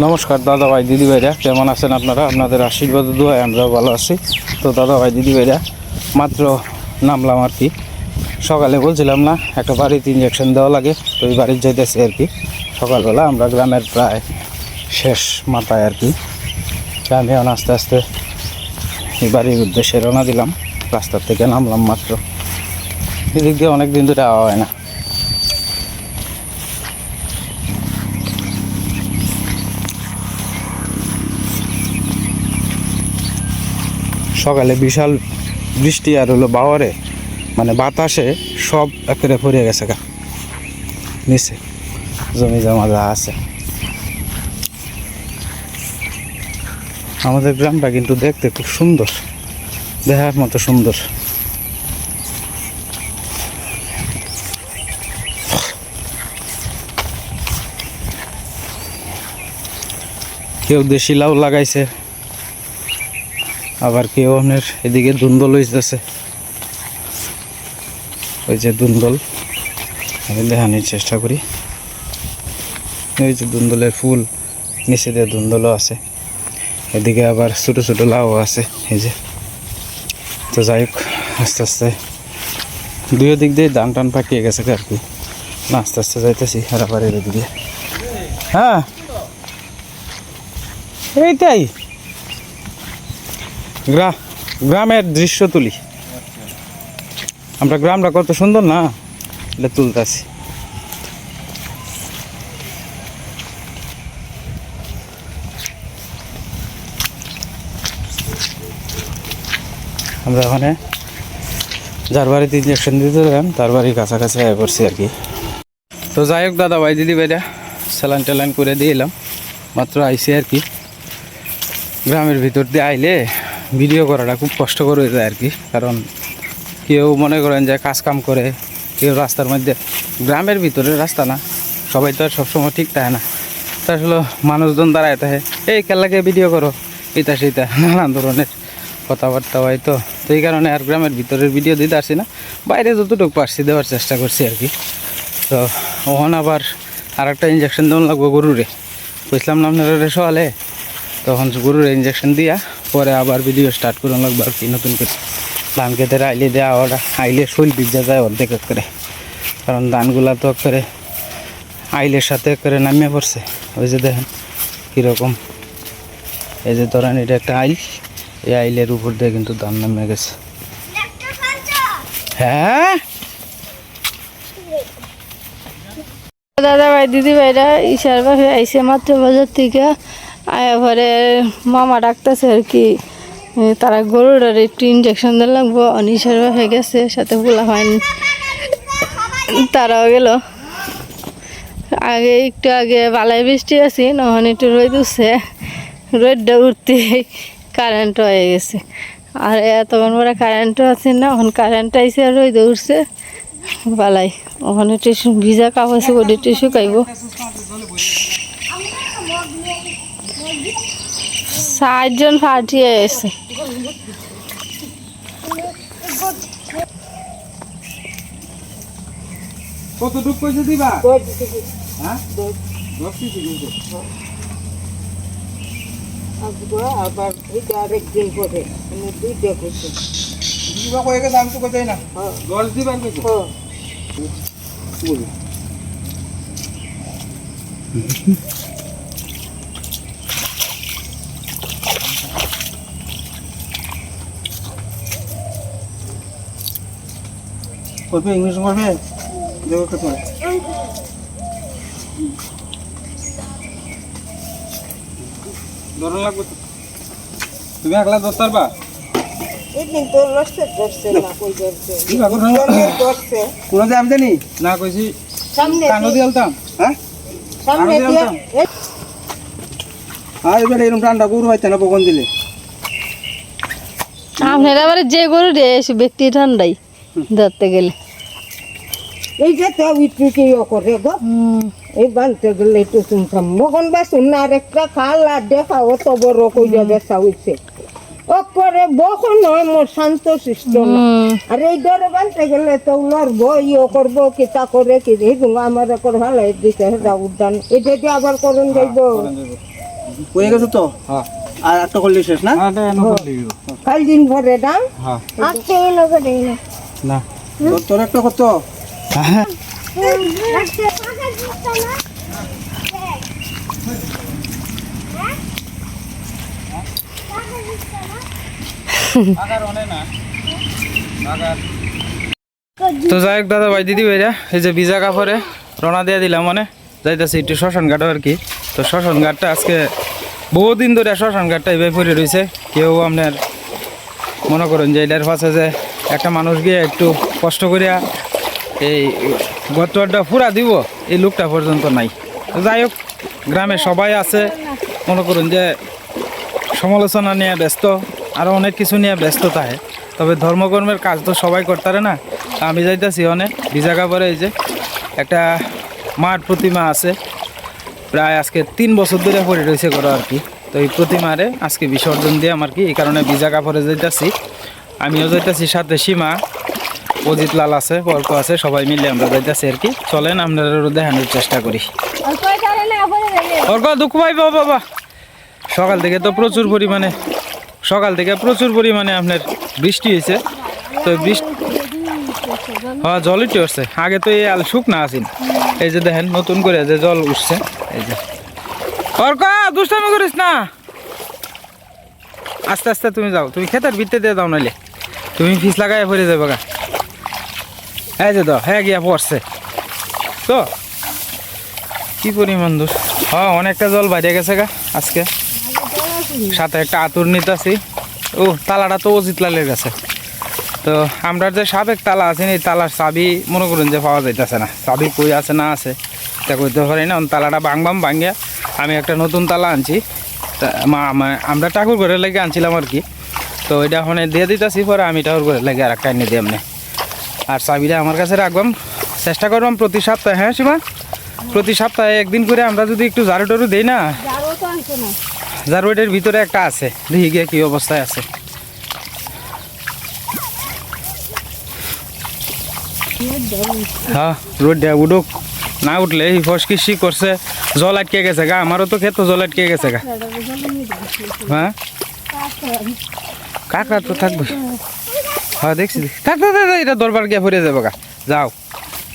নমস্কার দাদা ভাই দিদি ভাইরা কেমন আছেন আপনারা? আপনাদের আশীর্বাদ দোয়ায় আমরাও ভালো আছি। তো দাদা ভাই দিদি ভাইরা মাত্র নামলাম আর কি। সকালে বলছিলাম না, একটা বাড়িতে ইঞ্জেকশন দেওয়া লাগে, তো ওই বাড়ির যেতেছি আর কি। সকালবেলা আমরা গ্রামের প্রায় শেষ মাথায় আর কি। আমি এখন আস্তে আস্তে এই বাড়ির উদ্দেশ্যে রওনা দিলাম। রাস্তার থেকে নামলাম মাত্র। এদিক দিয়ে অনেক দিন ধরে আওয়া হয় না। সকালে বিশাল বৃষ্টি আর হলো বাওয়ারে মানে বাতাসে সব একেবারে পড়ে গেছে গা। নিচে জমি জমা যা আছে। আমাদের গ্রামটা কিন্তু দেখতে খুব সুন্দর, দেখার মতো সুন্দর। কেউ দেশি লাউ লাগাইছে। আবার কেউ আপনার এদিকে দুন্দল হইতেছে। ওই যে দুন্দল। আমি দেখানোর চেষ্টা করি। ওই যে দুন্দলের ফুল, নিচে দিয়ে দুন্দলও আছে। এদিকে আবার ছোটো ছোটো লাউ আছে, এই যে। তো যাই হোক, আস্তে আস্তে দুই দিক দিয়ে ধান টান পাকিয়ে গেছে আর কি। না, আস্তে আস্তে যাইতেছি, আর আবার এদিকে হ্যাঁ। এইটাই গ্রা, গ্রামের দৃশ্য তুলি। আমরা গ্রামটা কত সুন্দর না? এটা তুলতেছি। আমরা ওখানে যার বাড়িতে ইঞ্জেকশন দিতে দেন তার বাড়ির কাছাকাছি আয় করছি আর কি। তো যাই হোক দাদা ভাই দিদি ভাইরা স্যালান ট্যালান করে দিয়ে এলাম। মাত্র আইসি আর কি। গ্রামের ভিতর দিয়ে আইলে ভিডিও করাটা খুব কষ্টকর হয়ে যায় আর কি। কারণ কেউ মনে করেন যে কাজ কাম করে, কেউ রাস্তার মধ্যে, গ্রামের ভিতরে রাস্তা না, সবাই তো আর সবসময় ঠিক থাকে না। তা আসলে মানুষজন দাঁড়ায় থাকে, এই খেলাকে ভিডিও করো। এটা সেটা নানান ধরনের কথাবার্তা হয় তো। তো এই কারণে আর গ্রামের ভিতরের ভিডিও দিতে আসছি না, বাইরে যতটুকু পারছি দেওয়ার চেষ্টা করছি আর কি। তো ওখানে আবার আর একটা ইঞ্জেকশন দেওয়া লাগবো গরুরে। বুঝলাম না আপনারা সকালে? তখন গরুর ইঞ্জেকশন দিয়া পরে আবার ভিডিও স্টার্ট করুন লাগবে আর কি, নতুন করে। ধান খেতে আইলে দেওয়া ওরা আইলে শৈল ভিজা যায় অর্ধেক করে। কারণ ধানগুলা তো করে আইলের সাথে করে নামিয়ে পড়ছে। ওই যে দেখেন কীরকম। এই যে ধরেন এটা একটা আইল, এই আইলের উপর দিয়ে কিন্তু ধান নামে গেছে। হ্যাঁ? দাদা ভাই দিদি ভাইরা ইশার বাপে আইসে মাত্র বাজার থেকে ঘরে মামা ডাকতেছে আর কি। তারা গরুর আর একটু ইঞ্জেকশন দিতে লাগবো, অনিশার বাপে গেছে, সাথে বলা হয়নি তারাও গেল। আগে একটু আগে বালাই বৃষ্টি আছে, নহন একটু রোদ উঠছে। রোদটা উঠতে কারেন্ট হয়ে গেছে। আর এতক্ষণ পরে কারেন্টও আছে না, এখন কারেন্ট আইসে আর রোদ উঠছে। বালাই, ওখানে টিসু ভিজা কাপড় দিয়ে টিসু কাইব। ষাটজন ফাটিয়ে এসে। কতটুক পয়সা দিবা? হ্যাঁ? দশ। কেজি কিন্তু আবার আরেকদিন পরে আমি দুইটা করছি দিবা কয়ে গেছে আমি তো কোথায় না। দশ দিবার কইছো? বলি করবে ইংলিশ করবে? দেখো কত ধরন লাগবে তো। তুমি একলা দশ পারবা? না আমি জানি কইছি দিয়ে আলতাম হ্যাঁ? সামনে আরও দিয়ে দিলাম। এই আর এবার এরকম ঠান্ডা গরু হইতে না বকন দিলে। আপনার আবার যে গরু রে ব্যক্তি ঠান্ডাই। ধরতে গেলে। এই যে তো উইটুকি করে গো। এই বানতে গেলে একটু শুনতাম মগন বা শুন আর একটা খাল আর দেখা অত বড় কইয়া বেসা হইছে। ও করে বখন নয় মোর শান্ত শিষ্ট না। আর এই ডরে বানতে গেলে তো লড়বো ইয়ে করব কিতা করে কি রে আমার একর ভালো দিতে হেটা উদ্যান। এটা দিয়ে আবার করুন যাইব। হয়ে গেছে তো? হ্যাঁ। আর একটা করলে শেষ না? কাল দিন ভরে দাম হ্যাঁ। আজকে এলো করে এলো তো যাই হোক দাদা ভাই, দিদি ভাইরা, এই যে ভিজা কাপড়ে রওনা দিয়ে দিলাম মানে। যাইতেছি একটু শ্মশান ঘাটও আর কি। তো শ্মশান ঘাটটা আজকে বহুদিন ধরে শ্মশান ঘাটটা এইভাবে পড়ে রয়েছে কেউ আপনার মনে করেন যে এটার পাশে যে একটা মানুষ গিয়ে একটু কষ্ট করিয়া এই গতটা পুরা দিব, এই লোকটা পর্যন্ত নাই। যাই হোক, গ্রামে সবাই আছে, মনে করুন যে সমালোচনা নিয়ে ব্যস্ত আরও অনেক কিছু নিয়ে ব্যস্ত থাকে। তবে ধর্মকর্মের কাজ তো সবাই করতারে না। আমি যাইতেছি অনেক ভিজা কাপড়ে এই যে একটা মার প্রতিমা আছে। প্রায় আজকে তিন বছর ধরে পড়ে রয়েছে করো আর কি। তো এই প্রতিমারে আজকে বিসর্জন দিয়ে আমার কি এই কারণে ভিজা কাপড়ে যাইতেছি। আমিও যাইতেছি সাথে সীমা অজিত লাল আছে পর্ক আছে সবাই মিলে আমরা যাইতেছি আর কি। চলেন আপনারা দেখানোর চেষ্টা করি। অর্ক দুঃখ পাই বাবা সকাল থেকে তো প্রচুর পরিমাণে সকাল থেকে প্রচুর পরিমাণে আপনার বৃষ্টি হয়েছে তো বৃষ্টি হ্যাঁ জল উঠে উঠছে। আগে তো এই আল শুকনা আসিন এই যে দেখেন নতুন করে যে জল উঠছে। এই যে। অর্ক দুষ্টামি করিস না। আস্তে আস্তে তুমি যাও। তুমি খেতের ভিত্তে দিয়ে দাও নাইলে তুমি ফিস লাগাই পড়ে যাবে গা। হ্যাঁ যে দাও হ্যাঁ গিয়া পড়ছে। তো, কি পরিমাণ দোষ? হ্যাঁ অনেকটা জল বাইরে গেছে গা আজকে। সাথে একটা আতুর নিতেছি। ও, তালাটা তো অজিত লালের কাছে। তো আমরা যে সাবেক তালা আছে, এই তালার চাবি মনে করুন যে পাওয়া যাইতেছে না। চাবি কই আছে না আছে তা করতে পারি না। তালাটা ভাঙবাম ভাঙিয়া আমি একটা নতুন তালা আনছি। তা মা- আমরা ঠাকুর ঘরের লেগে আনছিলাম আর কি। তো ওইটা ওখানে দিয়ে দিতেছি পরে আমি ঠাকুর ঘরে লেগে আর একটা এনে দিই এমনি। আর চাবিটা আমার কাছে রাখবাম। চেষ্টা করবাম প্রতি সপ্তাহে হ্যাঁ সীমা? প্রতি সপ্তাহে একদিন করে আমরা যদি একটু ঝাড়ু টাড়ু দিই না না। ঝাড়ুটের ভিতরে একটা আছে। দেখি গিয়ে কি অবস্থায় আছে। হ্যাঁ রোড দেয়া উঠুক। না উঠলে এই ফসকিসি করছে জল আটকে গেছে গা। আমারও তো খেতো জল আটকে গেছে গা। হ্যাঁ? কাকড়া তো থাকবে। হ্যাঁ দেখছি। থাক এটা দরবার গিয়ে ফিরে যাবে গা। যাও।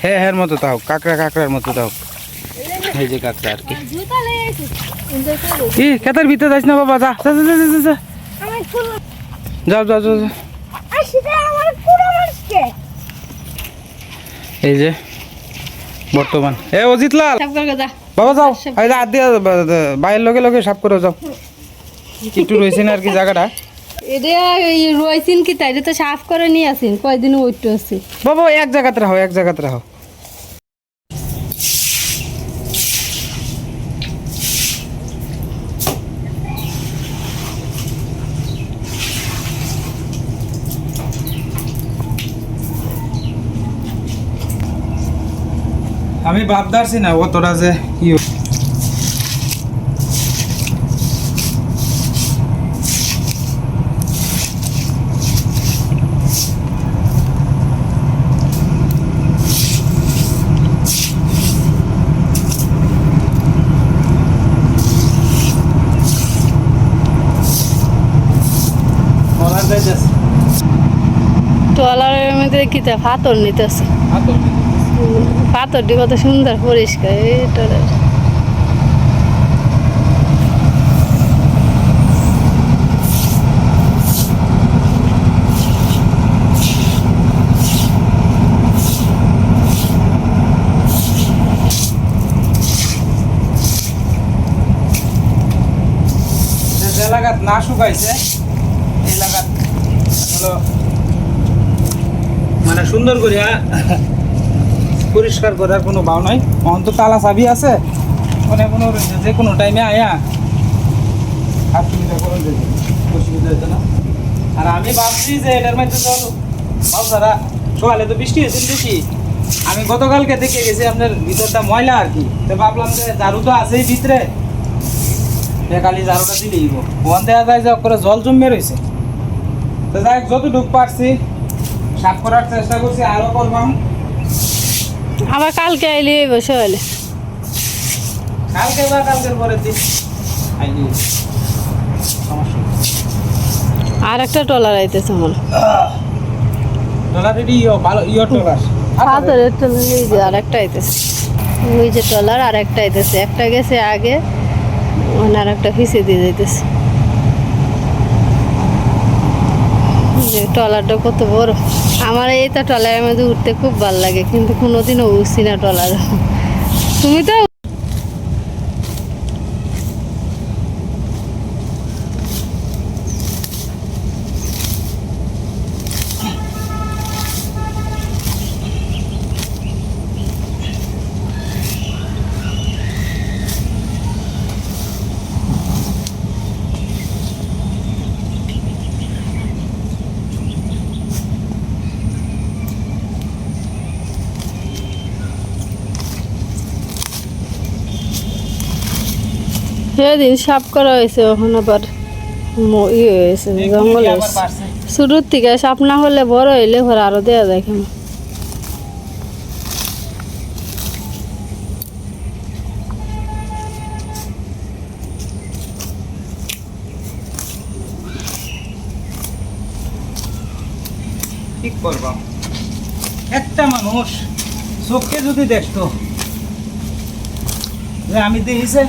হ্যাঁ হ্যাঁ মতো তাও কাকড়া কাকড়ার মতো তাও এই যে কাকড়া আর কি। ই খেতের ভিতরে যাইস না বাবা যা যা যা, যা, যাও যাও যাও এই যে বর্তমান। এ অজিত লাল। বাবা যাও। হাত দিয়ে বাইরের লগে লগে সাফ করে যাও। একটু রয়েছে না আর কি জায়গাটা? কি তাই? তো সাফ করে নিয়ে কয়দিন বাবা, এক জায়গাতে রাখো এক জায়গাতে রাখো আমি ভাবদারছি না, অতটা যে কি বলার যাইতেছে ট্রলারের মধ্যে কিতা পাথর নিতেছে। পাথরটি কত সুন্দর পরিষ্কার যে এলাকাত না শুকাইছে এই এলাকাত হলো মানে সুন্দর করিয়া পরিষ্কার করার কোনো ভাও নাই। অন্ত তালা চাবি আছে। মানে কোনো যে কোনো টাইমে আয়া হাত সুবিধা করে দেবে। অসুবিধা হতো না। আর আমি ভাবছি যে এটার মধ্যে তো বাবসারা সকালে তো বৃষ্টি হয়েছিল বেশি আমি গতকালকে দেখে গেছি আপনার ভিতরটা ময়লা আর কি। তো ভাবলাম যে ঝাড়ু তো আছেই ভিতরে। বেকালি ঝাড়ুটা দিলেই ওখান দেখা যায় যে করে জল জমে রয়েছে। তো যাই হোক, যতটুকু পারছি সাফ করার চেষ্টা করছি আরও করবাম। আবার কালকে আইলে বসে হলে কালকে বা কালকের পরের দিন। সমস্যা আর একটা টলার আইতেছে মনে ইয়ো ভালো ইয়ো ডলার পাথরের টলার এই যে আর একটা আইতেছে। ওই যে টলার আর একটা আইতেছে। একটা গেছে আগে মানে আর একটা পিছিয়ে দিয়ে যাইতেছে। যে ট্রলারটা কত বড়। আমার এই তো ট্রলারের মধ্যে উঠতে খুব ভালো লাগে, কিন্তু কোনোদিনও উঠছি না ট্রলার। তুমি তো সেদিন সাপ করা হয়েছে ওখানে আবার ইয়ে হয়েছে জঙ্গল শুরুর থেকে সাপ না হলে বড় হইলে ঘর আরও দেওয়া যায় কেন ঠিক করবা? একটা মানুষ চোখকে যদি দেখতো যে আমি দেখিছে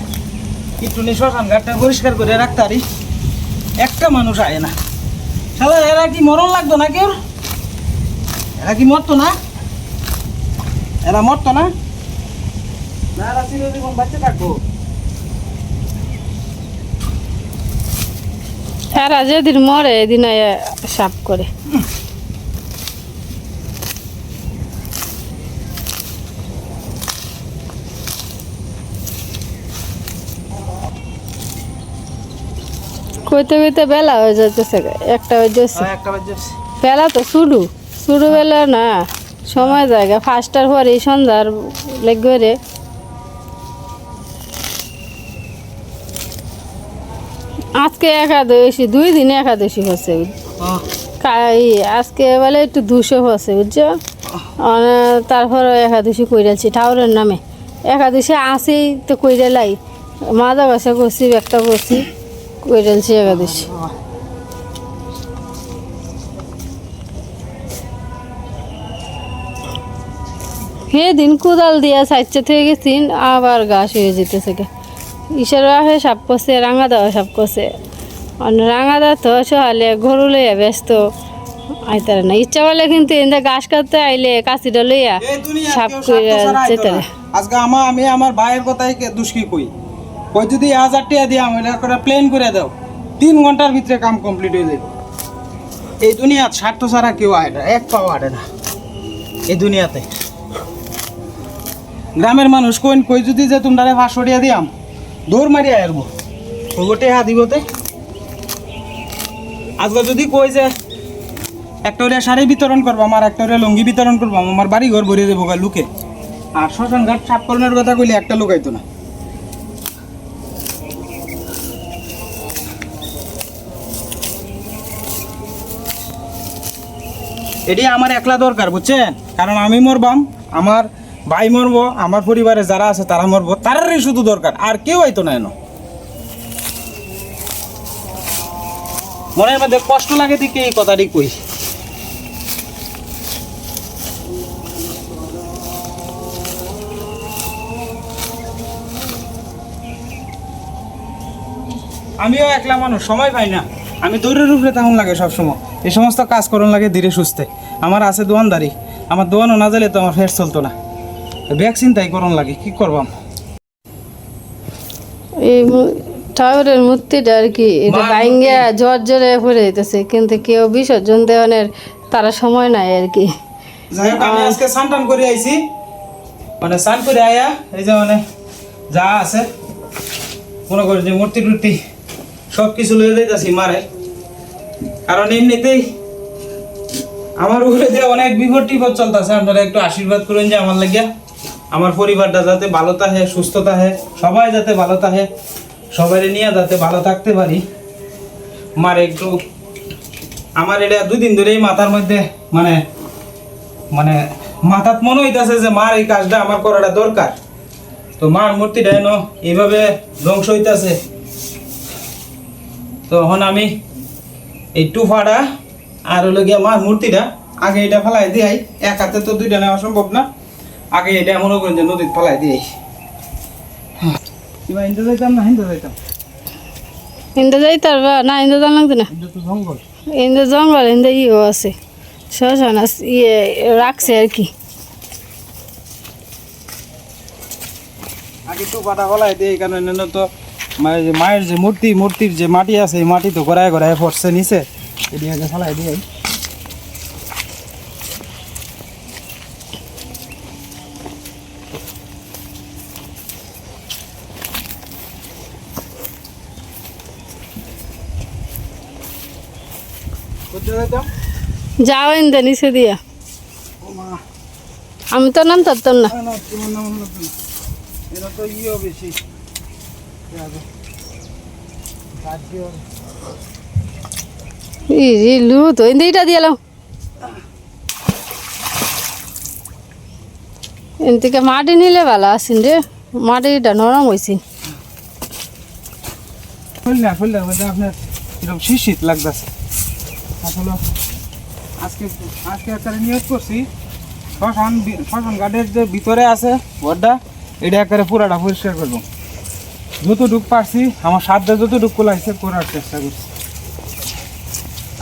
একটু শ্মশান ঘাটটা পরিষ্কার করে রাখতারি একটা মানুষ আয় না। শালা এরা কি মরণ লাগতো না কেউ? এরা কি মরতো না? এরা মরতো না? না এরা চিরজীবন বাচ্চা থাকব। এরা যেদিন মরে এদিন আয়া সাপ করে। কইতে কইতে বেলা হয়ে যাইতেছে একটা হয়ে যাচ্ছে একটা বাজে বেলা তো শুরু শুরু বেলা না সময় জায়গা ফার্স্টার পরে সন্ধ্যার লেগে রে আজকে একাদশী দুই দিনে একাদশী হচ্ছে কা- আজকে বলে একটু দুশো হচ্ছে বুঝছ? তারপরে একাদশী কইরাছি ঠাউরের নামে। একাদশী আসেই তো কইরে লাই। মাজা বাসা করছি একটা করছি। একাদশী সেদিন কোদাল দিয়া সাইডে থেকে গেছিন আবার গাছ হয়ে যেতেছে গে। ইশার হয়ে সাপ করছে রাঙা দেওয়া সাপ করছে। রাঙা দেওয়া তো সহালে গরু লইয়া ব্যস্ত। আইতারে না ইচ্ছা করলে কিন্তু এনে গাছ কাটতে আইলে কাছিটা লইয়া সাপ করে যেতে আজকে আমা আমি আমার ভাইয়ের কথাই দুষ্কি কই? কই যদি হাজার টাকা দিয়ে আমি করে প্লেন করে দাও, তিন ঘণ্টার ভিতরে কাম কমপ্লিট হয়ে যাবে। এই দুনিয়াত স্বার্থ ছাড়া কেউ আয় না, এক পাও আটে না। এই দুনিয়াতে। গ্রামের মানুষ কইন কই যদি যে তোমরা পাঁচশো টাকা দিয়াম, দৌড় মারি আয়ারবো ওগোটে হা দিবতে আজকে যদি কই যে একটা ওরিয়া শাড়ি বিতরণ করব, আমার একটা ওরিয়া লুঙ্গি বিতরণ করব, আমার বাড়ি ঘর ভরিয়ে দেবো লুকে। আর শ্মশান ঘাট সাফ করানোর কথা কইলে একটা লোক না। এটি আমার একলা দরকার, বুঝছেন? কারণ আমি মরবাম, আমার ভাই মরব, আমার পরিবারে যারা আছে তারা মরব, তারারই শুধু দরকার, আর কেউ আইতো না এনো। মনের মধ্যে কষ্ট লাগে দিকে এই কথাটি কই। আমিও একলা মানুষ, সময় পাই না। আমি দৌড়ের উপরে তেমন লাগে সবসময়। এই সমস্ত কাজ করন লাগে ধীরে সুস্থে। আমার আছে দোয়ান দোয়ানদারি। আমার দোয়ানও না জালে তো আমার ফের চলতো না। ভ্যাকসিন তাই করন লাগে কি করবাম? এই ঠাকুরের মূর্তিটা আর কি এটা মার জ্বর জ্বরে পড়ে যেতেছে কিন্তু কেউ বিসর্জন দেওয়ানের তারা সময় নাই আর কি। যাই হোক আমি আজকে স্নান টান করে আইছি। মানে স্নান করে আয়া এই যে মানে যা আছে মনে করি যে মূর্তি টুর্তি সব কিছু লয়ে যাইতাছি মারে। কারণ এমনিতেই আমার উপরে যে অনেক বিপদ টিপদ চলতেছে, আপনারা একটু আশীর্বাদ করেন যে আমার লাগিয়া আমার পরিবারটা যাতে ভালো থাকে, সুস্থ থাকে, সবাই যাতে ভালো থাকে সবাই নিয়ে যাতে ভালো থাকতে পারি। মারে একটু, আমার এটা দুই দিন ধরেই মাথার মধ্যে মানে মানে মাথাত মনে হইতাছে যে মার এই কাজটা আমার করাটা দরকার। তো মার মূর্তিটা এনো এইভাবে ধ্বংস হইতাছে। তো এখন আমি এই টুফাটা আর হলো গিয়া আমার মূর্তিটা আগে এটা ফেলাই দিয়াই এক হাতে তো দুইটা নেওয়া সম্ভব না। আগে এটা মনে করেন যে নদীতে ফেলাই হিন্দু যাইতাম না হিন্দু যাইতাম? ইন্দা যাই তার না ইন্দা লাগতো না। ইন্দা জঙ্গল। ইন্দা ইয়েও আছে। শ্মশান আছে ইয়ে রাখছে আর কি। আগে টুফাটা ফেলাই দিই কারণ তো মায়ের যে মায়ের যে মূর্তি মূর্তির যে মাটি আছে এই মাটি তো গড়ায় গড়ায় পড়ছে নিচে। এটি আগে ফেলাই যাইতাম যাও ইন্দা নিচে দিয়া। আমি তো নাম তারতাম না। তোমার নাম না। এরা তো ইয়েও বেশি। যাবে। কাজও- ই রে লু তো ইন্দা ইটা দিয়ালাম এনতিকে মাটি মাটিটা নরম হয়েছে খুলনা আপনার এরকম শীত শীত লাগতেছে। আসলে আজকে আজকে একটা নিয়োগ করছি। শ্মশান শ্মশান ঘাটের যে ভিতরে আছে ঘরটা এটা একেবারে পুরাটা পরিষ্কার করব। যতটুক পারছি আমার সাধ্যে যতটুক কোলাইছে করার চেষ্টা করছি।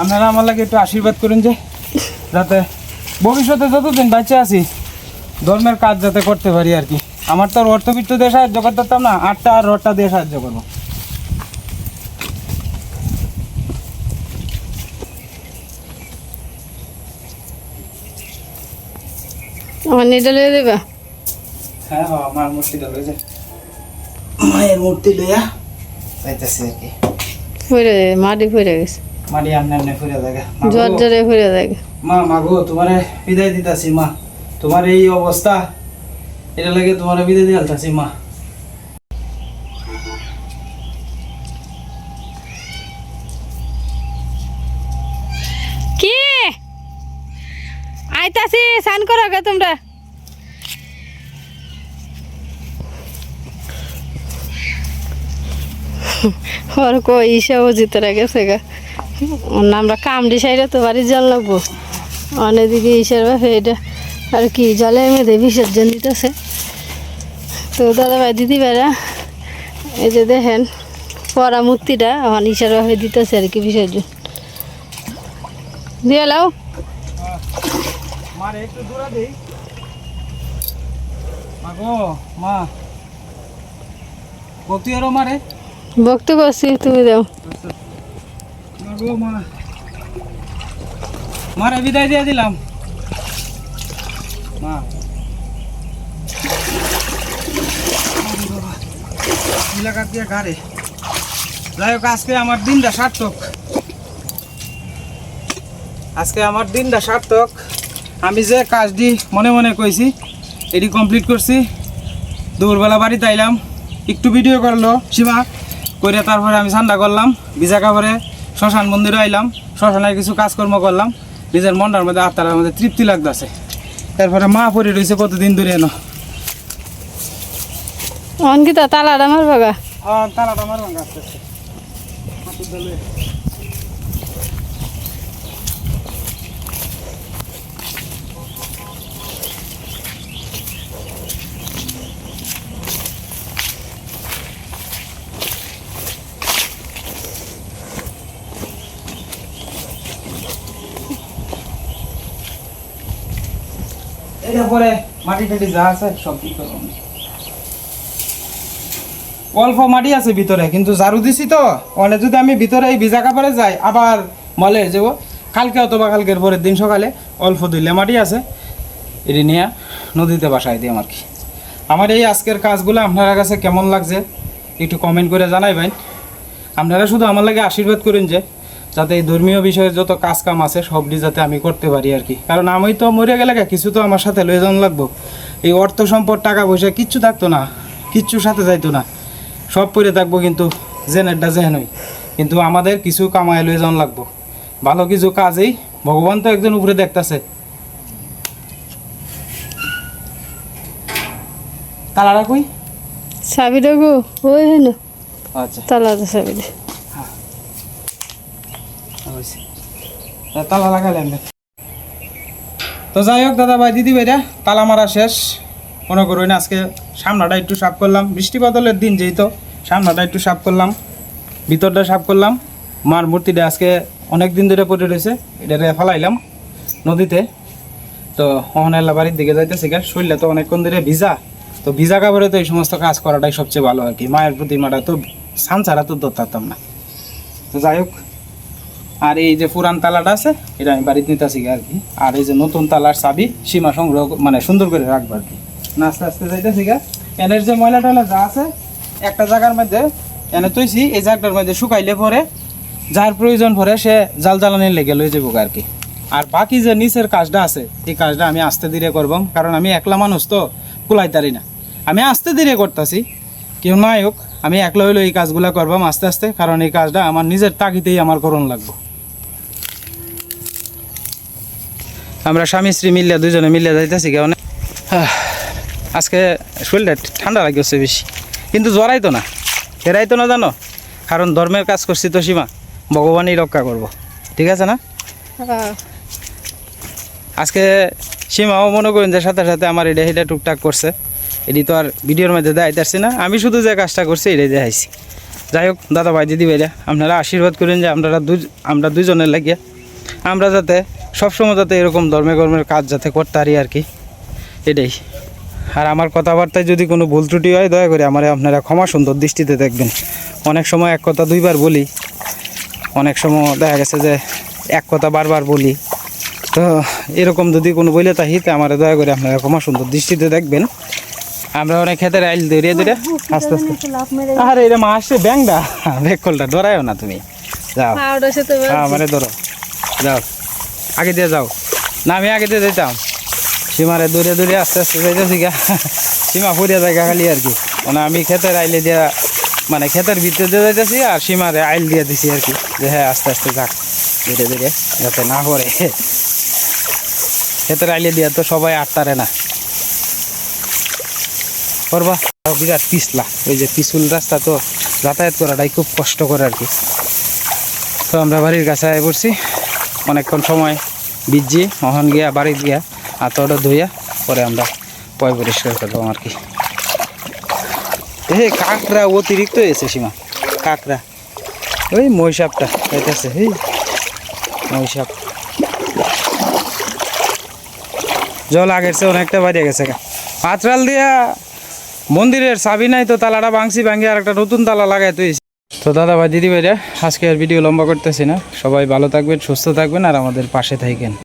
আপনারা আমার লাগে একটু আশীর্বাদ করেন যে যাতে ভবিষ্যতে যতদিন বাচ্চা আছি ধর্মের কাজ যাতে করতে পারি আর কি। আমার তো আর অর্থবিত্ত দিয়ে সাহায্য করতে পারতাম না আটটা আর রডটা দিয়ে সাহায্য করব। আমার নিটা লয়ে দেবা? হ্যাঁ হ্যাঁ আমার মূর্তিটা লয়ে যায় মায়ের মূর্তি লইয়া যাইতেছি আর কি। ফুরে মাটি ফুরে গেছে। মাটি আমনে আমনে ফুরে জায়গা জ্বর জ্বরে ফুরে থাকে মা মা গো তোমারে বিদায় দিতাছি মা। তোমার এই অবস্থা এটা লাগে তোমারে বিদায় দিয়ে আলতাছি মা। কি? আইতাছি সান করো তোমরা। ওর কই ইসা ও জিতরা গেছে গা ওর আমরা কামড়ি সাইডে তো বাড়ি জল লাগবো। অনেকদিকে ইসার বাপে এটা আর কি জলে মেয়েদে বিসর্জন দিতেছে। তো দাদা ভাই দিদি বেড়া এই যে দেখেন পরা মূর্তিটা আমার ইসার বাপে দিতেছে আর কি বিসর্জন দিয়ে লাও। মা। ভক্তি মারে। ভক্ত করছি তুমি দাও। মারে বিদায় দিয়ে দিলাম। মা। এলাকা দিয়ে গাড়ে। যাই হোক, আজকে আমার দিনটা সার্থক। আজকে আমার দিনটা সার্থক। আমি যে কাজটি মনে মনে কইছি, এটি কমপ্লিট করছি। দুপুরবেলা বাড়িতে আইলাম। একটু ভিডিও করল, সীমা। করে তারপরে আমি ঠান্ডা করলাম ভিজা কাপড়ে শ্মশান মন্দিরে আইলাম শ্মশানের কিছু কাজকর্ম করলাম নিজের মনটার মধ্যে আত্মার মধ্যে তৃপ্তি লাগতেছে। তারপরে মা পরে রয়েছে কতদিন ধরে এনো। অনকিতা তালাটা আমার বাগা হ্যাঁ তালাটা আমার পরে মাটি টাটি যা আছে সব কি করব অল্প মাটি আছে ভিতরে, কিন্তু ঝাড়ু দিছি তো। মানে যদি আমি ভিতরে এই ভিজা কাপড়ে যাই, আবার মলে যাব কালকে অথবা কালকের পরের দিন সকালে অল্প দিলে মাটি আছে। এটি নিয়ে নদীতে বাসায় দিই আমার কি আমার এই আজকের কাজগুলো আপনার কাছে কেমন লাগছে, একটু কমেন্ট করে জানাইবেন। আপনারা শুধু আমার লাগে আশীর্বাদ করেন যে যাতে এই ধর্মীয় বিষয়ে যত কাজ কাম আছে সবটি যাতে আমি করতে পারি আর কি। কারণ আমি তো মরে গেলে কিছু তো আমার সাথে লয়ে যাওয়ান লাগবো। এই অর্থ সম্পদ টাকা পয়সা কিচ্ছু থাকতো না কিচ্ছু সাথে যাইতো না। সব পরে থাকব কিন্তু জেনেরটা জেহেনই। কিন্তু আমাদের কিছু কামায় লয়ে যাওয়ান লাগবো। ভালো কিছু কাজেই ভগবান তো একজন উপরে দেখতাছে। তালারা কই? চাবিটা গো ওই আচ্ছা। তালাটা চাবিটা হয়েছে তা তালা লাগাইলাম রে। তো যাই হোক, দাদা ভাই, দিদি ভাইরা, তালা মারা শেষ। মনে করুন, আজকে সামনাটা একটু সাফ করলাম। বৃষ্টি বাদলের দিন যেহেতু, সামনাটা একটু সাফ করলাম। ভিতরটা সাফ করলাম। মার মূর্তিটা আজকে অনেক দিন ধরে পড়ে রয়েছে। এটা ফেলাইলাম নদীতে। তো অহনেলা বাড়ির দিকে যাইতেছি গা। শরীরটা তো অনেকক্ষণ ধরে ভিজা। তো ভিজা কাপড়ে তো এই সমস্ত কাজ করাটাই সবচেয়ে ভালো আর কি। মায়ের প্রতিমাটা তো সান ছাড়া তো ধরতাম না। তো যাই হোক আর এই যে পুরান তালাটা আছে, এটা আমি বাড়িতে নিতেছি আর কি। আর এই যে নতুন তালার চাবি, সীমা সংগ্রহ মানে সুন্দর করে রাখব আর কি। আস্তে আস্তে যাইতেছি গা এনের যে ময়লা টয়লা যা আছে, একটা জায়গার মধ্যে এনে তৈছি এই জায়গাটার মধ্যে শুকাইলে পরে যার প্রয়োজন পরে সে জাল জ্বালানির লেগে লয়ে যাব আর কি। আর বাকি যে নিচের কাজটা আছে, এই কাজটা আমি আস্তে ধীরে করবাম কারণ আমি একলা মানুষ তো কুলাইতারি না। আমি আস্তে ধীরে করতেছি, কেউ নাই হোক, আমি একলা হইল এই কাজগুলো করবাম আস্তে আস্তে, কারণ এই কাজটা আমার নিজের তাগিতেই আমার করণ লাগবে। আমরা স্বামী স্ত্রী মিলিয়া দুজনে মিলিয়া যাইতেছি কেমন আজকে শরীরটা ঠান্ডা লাগছে বেশি। কিন্তু জ্বরাইতো না। ফেরাইতো না জানো? কারণ ধর্মের কাজ করছি তো সীমা। ভগবানই রক্ষা করব। ঠিক আছে না? হ্যাঁ। আজকে সীমাও মনে করেন যে সাথে সাথে আমার এটা এটা টুকটাক করছে। এটি তো আর ভিডিওর মধ্যে দেখাইতেছি না। আমি শুধু যে কাজটা করছি এটাই দেখাইছি। যাই হোক দাদা ভাই দিদি ভাইরা আপনারা আশীর্বাদ করেন যে আমরা দুই আমরা দুজনের লাগিয়া আমরা যাতে সবসময় যাতে এরকম ধর্মে কর্মের কাজ যাতে করতে পারি আর কি। এটাই। আর আমার কথাবার্তায় যদি কোনো ভুল ত্রুটি হয় দয়া করে আমার আপনারা ক্ষমা সুন্দর দৃষ্টিতে দেখবেন। অনেক সময় এক কথা দুইবার বলি অনেক সময় দেখা গেছে যে এক কথা বারবার বলি। তো এরকম যদি কোনো বলে থাকি তো আমার দয়া করে আপনারা ক্ষমা সুন্দর দৃষ্টিতে দেখবেন। আমরা অনেক ক্ষেতের আইল ধরিয়ে ধরে আস্তে আস্তে। আরে এটা মা আসছে ব্যাংটা বেকলটা ডরায়ও না তুমি। যাও। হ্যাঁ মানে ধরো। যাও। আগে দিয়ে যাও। না, আমি আগে দিয়ে যেতাম সীমারে দূরে দূরে, আস্তে আস্তে যাইতেছি গা। সীমা ফুরিয়া জায়গা খালি আর কি। মানে আমি খেতের আইলে দিয়া মানে ক্ষেতের ভিতরে দিয়ে যাইতেছি আর সীমারে আইল দিয়ে দিছি আর কি। যে হ্যাঁ আস্তে আস্তে যাক। ধীরে ধীরে, যাতে না করে খেতের আইলে দিয়া তো সবাই আটতারে না। করবা? বিরাট পিছলা। ওই যে পিছুল রাস্তা তো যাতায়াত করাটাই খুব কষ্ট করে আর কি। তো আমরা বাড়ির কাছে আয় পড়ছি। অনেকক্ষণ সময় বিজি মহন গিয়া, বাড়ি গিয়া আতটা ধুইয়া পরে আমরা পয় পরিষ্কার করব আর কি। এ কাকরা অতিরিক্ত এসে সীমা কাকরা ওই মহিষাপটা এটাছে এই মহিষাপ। জল চেয়ে অনেকটা বাইরে গেছে। পাঁচরাল দিয়া মন্দিরের চাবি নাই তো, তালাটা ভাঙছি ভাঙি আর একটা নতুন তালা লাগাই তুই তো দাদা ভাই, দিদি ভাইরা, আজকে আর ভিডিও লম্বা করতেছি না। সবাই ভালো থাকবেন, সুস্থ থাকবেন, আর আমাদের পাশে থাকবেন